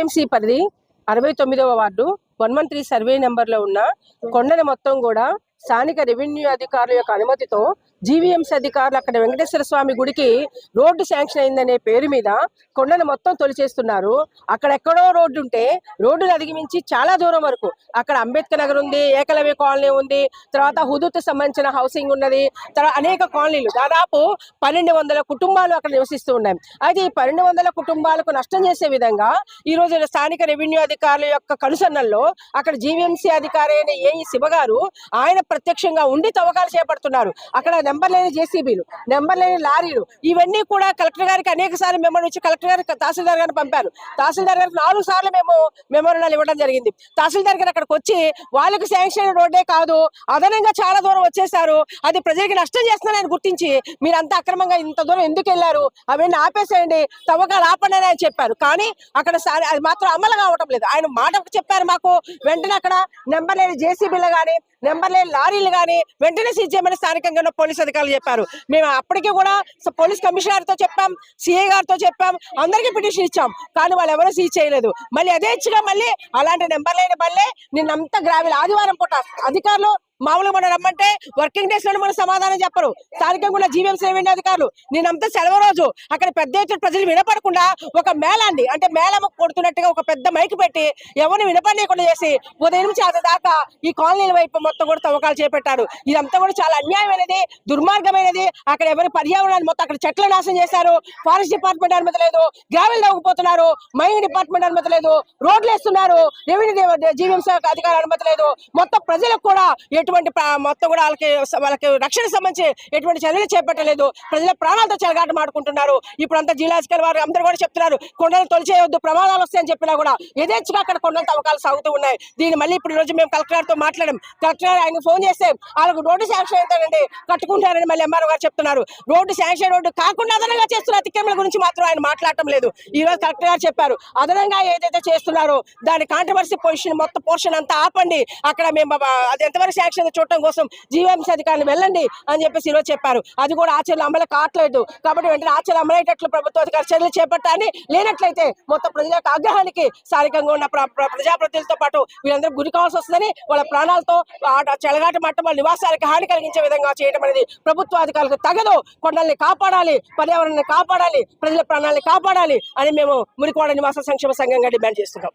GVMC పరిధి అరవై తొమ్మిదవ ward one one three survey నెంబర్లో ఉన్న కొండను మొత్తం కూడా స్థానిక రెవెన్యూ అధికారుల యొక్క అనుమతితో జీవీఎంసీ అధికారులు అక్కడ వెంకటేశ్వర స్వామి గుడికి రోడ్డు శాంక్షన్ అయిందనే పేరు మీద కొండను మొత్తం తొలిచేస్తున్నారు. అక్కడ ఎక్కడో రోడ్డు ఉంటే రోడ్డును అధిగమించి చాలా దూరం వరకు అక్కడ అంబేద్కర్ నగర్ ఉంది ఏకలవ్య కాలనీ ఉంది తర్వాత హుదూత్ సంబంధించిన హౌసింగ్ ఉన్నది తర్వాత అనేక కాలనీలు. దాదాపు పన్నెండు వందల కుటుంబాలు అక్కడ నివసిస్తూ ఉన్నాయి. అయితే ఈ పన్నెండు వందల కుటుంబాలకు నష్టం చేసే విధంగా ఈ రోజు స్థానిక రెవెన్యూ అధికారుల యొక్క కనుసన్నల్లో అక్కడ జీవీఎంసీ అధికారి అయిన ఏఈ శివ గారు ఆయన ప్రత్యక్షంగా ఉండి తవ్వకాలు చేపడుతున్నారు. అక్కడ నెంబర్ లేని జేసీబీలు నెంబర్ లేని లారీలు ఇవన్నీ కూడా కలెక్టర్ గారికి అనేక సార్లు మెమో ఇచ్చి కలెక్టర్ గారికి తహసీల్దార్ గారిని పంపారు. తహసీల్దార్ గారికి నాలుగు సార్లు మేము మెమోరాలు ఇవ్వడం జరిగింది. తహసీల్దార్ గారు అక్కడికి వచ్చి వాళ్ళకి శాంక్షన్ రోడ్డే కాదు అదనంగా చాలా దూరం వచ్చేసారు అది ప్రజలకి నష్టం చేస్తున్నారని గుర్తించి మీరంతా అక్రమంగా ఇంత దూరం ఎందుకు వెళ్ళారు? అవన్నీ ఆపేసేయండి తవ్వకాలు ఆపండి అని చెప్పారు. కానీ అక్కడ సా- అది మాత్రం అమలు కావటం లేదు. ఆయన మాట చెప్పారు మాకు వెంటనే అక్కడ నెంబర్ లేని జేసీబీలు కానీ నెంబర్ లేని లారీలు కానీ వెంటనే సీజ్ చేయమని స్థానికంగా ఉన్న పోలీస్ అధికారులు చెప్పారు. మేము అప్పటికి కూడా పోలీస్ కమిషనర్తో చెప్పాం సిఐ గారితో చెప్పాం అందరికీ పిటిషన్ ఇచ్చాం. కానీ వాళ్ళు ఎవరూ సీజ్ చేయలేదు. మళ్ళీ యథేచ్ఛగా మళ్ళీ అలాంటి నెంబర్ లేని మళ్ళీ నిన్నంతా గ్రావెల్ ఆదివారం పూట అధికారులు మామూలుగా మనం రమ్మంటే వర్కింగ్ డేస్లో మనం సమాధానం చెప్పరు. స్థానికంగా ఉన్న జీవీఎంసీ రెవెన్యూ అధికారులు నేనంతా సెలవు రోజు అక్కడ పెద్ద ఎత్తున ప్రజలు వినపడకుండా ఒక మేళాన్ని అంటే మేళం కొడుతున్నట్టుగా ఒక పెద్ద మైక్ పెట్టి ఎవరిని వినపడలేకుండా చేసి ఉదయం నుంచి అది దాకా ఈ కాలనీల వైపు మొత్తం కూడా తవ్వకాలు చేపట్టారు. ఇదంతా కూడా చాలా అన్యాయమైనది దుర్మార్గమైనది. అక్కడ ఎవరి పర్యావరణాన్ని మొత్తం అక్కడ చెట్లు నాశనం చేశారు. ఫారెస్ట్ డిపార్ట్మెంట్ అనుమతి లేదు. గ్రావెల్ తవ్వుకుపోతున్నారు. మైనింగ్ డిపార్ట్మెంట్ అనుమతి లేదు. రోడ్లు వేస్తున్నారు రెవెన్యూ జీవీఎంసీ అధికారులు అనుమతి లేదు. మొత్తం ప్రజలకు కూడా ఎటువంటి మొత్తం కూడా వాళ్ళకి వాళ్ళకి రక్షణ సంబంధించి ఎటువంటి చర్యలు చేపట్టలేదు. ప్రజల ప్రాణాలతో చెలగాట మాడుకుంటున్నారు ఇప్పుడు అంతా జిల్లాధికారి వారు అందరూ కూడా చెప్తున్నారు కొండలు తొలిచేయొద్దు ప్రమాదాలు వస్తాయని చెప్పినా కూడా యథేచ్ఛగా అక్కడ కొండల తవ్వకాలు సాగుతూ ఉన్నాయి. దీన్ని మళ్ళీ ఇప్పుడు రోజు మేము కలెక్టర్ గారితో మాట్లాడాం. కలెక్టర్ ఆయన ఫోన్ చేస్తే వాళ్ళకు రోడ్డు శాంక్షన్ అవుతాడండి కట్టుకుంటారని మళ్ళీ ఎంఆర్ఓ గారు చెప్తున్నారు. రోడ్డు శాంక్షన్ రోడ్డు కాకుండా అదనంగా చేస్తున్న అతిక్రమణ గురించి మాత్రం ఆయన మాట్లాడటం లేదు. ఈ రోజు కలెక్టర్ గారు చెప్పారు అదనంగా ఏదైతే చేస్తున్నారో దాని కాంట్రవర్సీ పొజిషన్ మొత్తం పోర్షన్ అంతా ఆపండి. అక్కడ మేము అది ఎంతవరకు శాంక్షన్ చూడటం కోసం జీవాంశ అధికారులు వెళ్ళండి అని చెప్పేసి ఈరోజు చెప్పారు. అది కూడా ఆచరణ అమలు కావట్లేదు. కాబట్టి వెంటనే ఆచరణ అమలయ్యేటట్లు ప్రభుత్వ అధికారులు చర్యలు చేపట్టాలని లేనట్లయితే మొత్తం ప్రజల యొక్క ఆగ్రహానికి స్థానికంగా ఉన్న ప్ర- ప్రజాప్రతినిధులతో పాటు వీళ్ళందరూ గురి కావాల్సి వస్తుందని వాళ్ళ ప్రాణాలతో చెలగాట మట్టం వాళ్ళ నివాసాలకు హాని కలిగించే విధంగా చేయడం అనేది ప్రభుత్వ అధికారులకు తగదు. కొండల్ని కాపాడాలి పర్యావరణాన్ని కాపాడాలి ప్రజల ప్రాణాలని కాపాడాలి అని మేము మురికోడ నివాస సంక్షేమ సంఘంగా డిమాండ్ చేస్తున్నాం.